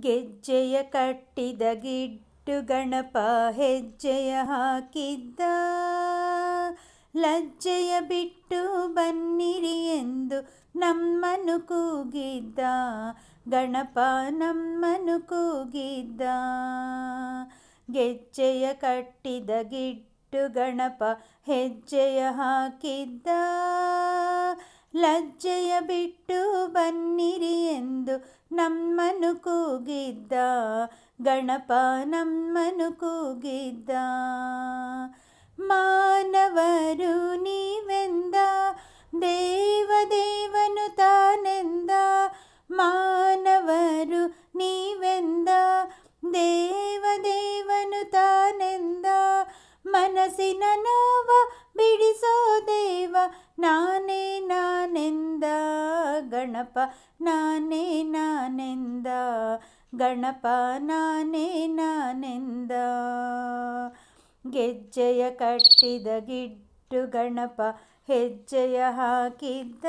ಗೆಜ್ಜೆಯ ಕಟ್ಟಿದ ಗಿಡ್ಡು ಗಣಪ ಹೆಜ್ಜೆಯ ಹಾಕಿದ್ದ. ಲಜ್ಜೆಯ ಬಿಟ್ಟು ಬನ್ನಿರಿ ಎಂದು ನಮ್ಮನು ಕೂಗಿದ್ದ. ಗಣಪ ನಮ್ಮನು ಕೂಗಿದ್ದ. ಗೆಜ್ಜೆಯ ಕಟ್ಟಿದ ಗಿಡ್ಡು ಗಣಪ ಹೆಜ್ಜೆಯ ಹಾಕಿದ್ದ. ಲಜ್ಜೆಯ ಬಿಟ್ಟು ಬನ್ನಿರಿ ನಮ್ಮನು ಕೂಗಿದ್ದ ಗಣಪ ನಮ್ಮನು ಕೂಗಿದ್ದ ಮಾನವರು ನೀವೆಂದ ದೇವದೇವನು ತಾನೆಂದ ಮಾನವರು ನೀವೆಂದ ದೇವದೇವನು ತಾನೆಂದ ಮನಸ್ಸಿನ ಗಣಪ ನಾನೇ ನಾನೆಂದ, ಗಣಪ ನಾನೇ ನಾನೆಂದ. ಗೆಜ್ಜೆಯ ಕಟ್ಟಿದ ಗಿಟ್ಟು ಗಣಪ ಹೆಜ್ಜೆಯ ಹಾಕಿದ್ದ.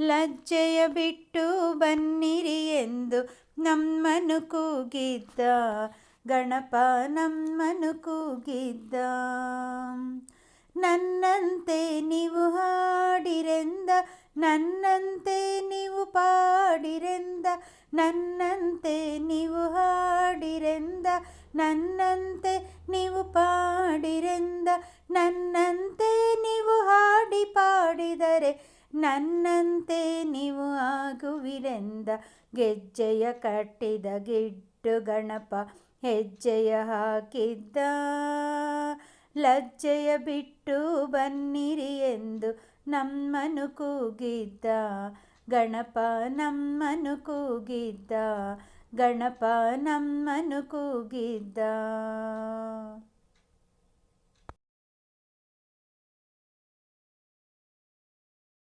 ಲಜ್ಜೆಯ ಬಿಟ್ಟು ಬನ್ನಿರಿ ಎಂದು ನಮ್ಮನು ಕೂಗಿದ್ದ. ಗಣಪ ನಮ್ಮನು ಕೂಗಿದ್ದ. ನನ್ನಂತೆ ನೀವು ನನ್ನಂತೆ ನೀವು ಪಾಡಿರೆಂದ, ನನ್ನಂತೆ ನೀವು ಹಾಡಿರೆಂದ, ನನ್ನಂತೆ ನೀವು ಪಾಡಿರೆಂದ, ನನ್ನಂತೆ ನೀವು ಹಾಡಿ ಪಾಡಿದರೆ, ನನ್ನಂತೆ ನೀವು ಆಗುವಿರೆಂದ. ಗೆಜ್ಜೆಯ ಕಟ್ಟಿದ ಗಿಡ್ಡು ಗಣಪ ಹೆಜ್ಜೆಯ ಹಾಕಿದ್ದ, ಲಜ್ಜೆಯ ಬಿಟ್ಟು ಬನ್ನಿರಿ ಎಂದು ನಮ್ಮನು ಕೂಗಿದ್ದ ಗಣಪ ನಮ್ಮನು ಕೂಗಿದ್ದ ಗಣಪ ನಮ್ಮನು ಕೂಗಿದ್ದ.